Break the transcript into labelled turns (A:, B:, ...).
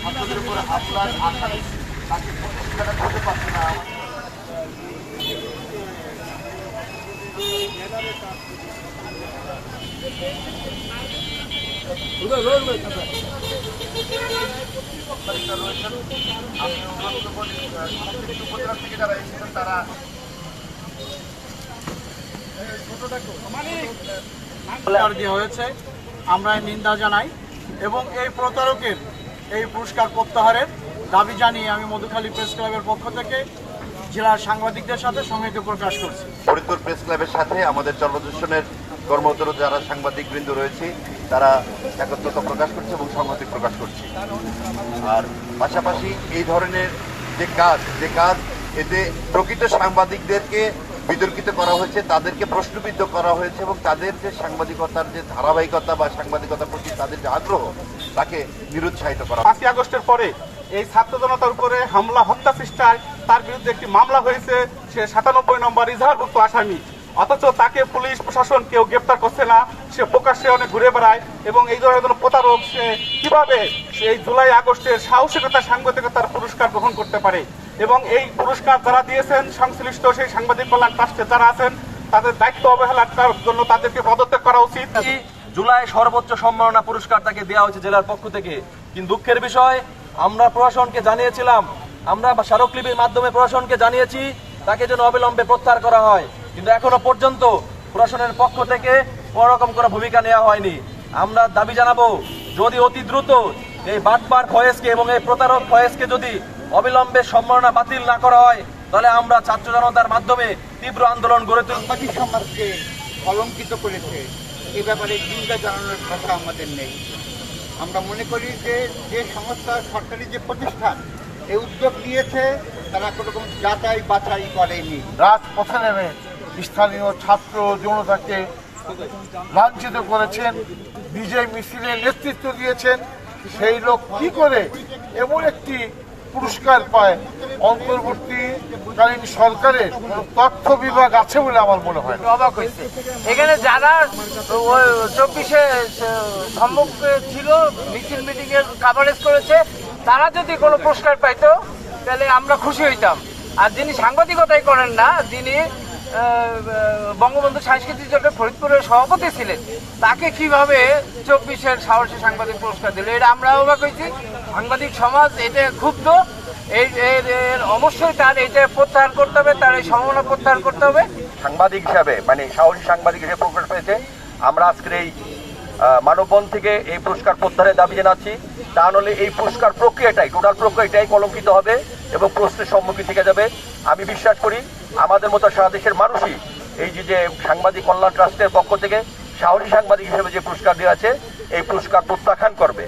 A: আপনাদের উপর আপনার আশা তাকে প্রতিষ্ঠাটা করতে পারছে না উদয় রোড রয়েছেন আপনি উপজেলা থেকে তারা
B: হয়েছে। আমরা নিন্দা জানাই এবং এই প্রতারকের এই পুরস্কার প্রত্যাহারের দাবি জানিয়ে আমি মধুখালী প্রেস ক্লাবের পক্ষ থেকে জেলার সাংবাদিকদের সাথে সংহতি প্রকাশ করছি।
A: ফরিদপুর প্রেস ক্লাবের সাথে আমাদের চলদূষণের কর্মরত যারা সাংবাদিক বৃন্দ রয়েছে, তারা একত্রতা প্রকাশ করছে এবং সংহতি প্রকাশ করছে। আর পাশাপাশি এই ধরনের যে কাজ যে কাজ, এতে প্রকৃত সাংবাদিকদেরকে বিতর্কিত করা হয়েছে, তাদেরকে প্রশ্নবিদ্ধ করা হয়েছে এবং তাদের যে সাংবাদিকতার যে ধারাবাহিকতা বা সাংবাদিকতার প্রতি তাদের যে আগ্রহ, তাকে নিরুৎসাহিত করা
C: পাঁচই আগস্টের পরে এই ছাত্র জনতার উপরে হামলা, হত্যা চেষ্টায় তার বিরুদ্ধে একটি মামলা হয়েছে, সে সাতানব্বই নম্বর রিজার্ভভুক্ত আসামি। অথচ তাকে পুলিশ প্রশাসন কেউ গ্রেপ্তার করছে না, সে প্রকাশ্যে অনেক ঘুরে বেড়ায় এবং এই ধরনের কোনো প্রতারক সে কীভাবে এই জুলাই আগস্টের সাহসিকতা, সাংবাদিকতার পুরস্কার গ্রহণ করতে পারে? এবং এই পুরস্কার যারা দিয়েছেন, সংশ্লিষ্ট সেই সাংবাদিক কল্যাণ ট্রাস্টে যারা আছেন, তাদের দায়িত্ব অবহেলার জন্য তাদেরকে পদত্যাগ করা উচিত।
D: জুলাই সর্বোচ্চ সম্মাননা পুরস্কার তাকে দেওয়া হয়েছে জেলার পক্ষ থেকে? কিন্তু দুঃখের বিষয়, আমরা প্রশাসনকে জানিয়েছিলাম, আমরা স্মারকলিপির মাধ্যমে প্রশাসনকে জানিয়েছি, তাকে যেন অবিলম্বে প্রত্যাহার করা হয়। কিন্তু এখনও পর্যন্ত প্রশাসনের পক্ষ থেকে কোনোরকম কোনো ভূমিকা নেওয়া হয়নি। আমরা দাবি জানাব যদি অতি দ্রুত এই বাটপার ফয়েজকে এবং এই প্রতারক ফয়েজকে যদি অবিলম্বে সম্মাননা বাতিল না করা হয় তাহলে আমরা ছাত্র জনতার মাধ্যমে তীব্র আন্দোলন গড়ে তুলব।
E: সাংবাদিক সমাজকে কলঙ্কিত করেছে। এ ব্যাপারে চিন্তা জানানোর ভাষা আমাদের নেই। আমরা মনে করি যে যে সংস্থা সরকারি যে প্রতিষ্ঠান এই উদ্যোগ নিয়েছে তারা কোনোরকম যাচাই বাছাই করেনি।
B: রাজপথে নেমে স্থানীয় ছাত্র জনতাকে লাঞ্ছিত করেছেন, বিজয় মিছিলের নেতৃত্ব দিয়েছেন, সেই লোক কি করে এমন একটি পুরস্কার পায়? অন্তর্বর্তীকালীন সরকারের তথ্য বিভাগ আছে বলে আমার মনে হয়
F: অবাক হয়েছে। এখানে যারা চব্বিশে সম্মুখে ছিল, মিছিল মিটিং এর কাভারেজ করেছে, তারা যদি কোনো পুরস্কার পাইতো, তাহলে আমরা খুশি হইতাম। আর যিনি সাংবাদিকতাই করেন না, যিনি বঙ্গবন্ধু সাংস্কৃতিক জোটের ফরিদপুরের সভাপতি ছিলেন। তাকে কীভাবে চব্বিশের সাহসী সাংবাদিক পুরস্কার দিল এটা আমরা অবাক হয়েছি। সাংবাদিক সমাজ এটা ক্ষুব্ধ। এই এর অবশ্যই তার এটা প্রত্যাহার করতে হবে তার এই সম্ভাবনা প্রত্যাহার করতে হবে।
D: সাংবাদিক হিসাবে মানে সাহসী সাংবাদিক হিসেবে প্রকাশ পেয়েছে। আমরা আজকের এই আহ, মানববন্ধন থেকে এই পুরস্কার প্রত্যাহারের দাবি জানাচ্ছি। তা নাহলে এই পুরস্কার প্রক্রিয়াটাই টোটাল প্রক্রিয়াটাই কলঙ্কিত হবে। এবং প্রশ্নের সম্মুখীন থেকে যাবে। আমি বিশ্বাস করি আমাদের মতো সারা দেশের মানুষই এই যে যে সাংবাদিক কল্যাণ ট্রাস্টের পক্ষ থেকে সাহসী সাংবাদিক হিসেবে যে পুরস্কার দেওয়া আছে, এই পুরস্কার প্রত্যাখ্যান করবে।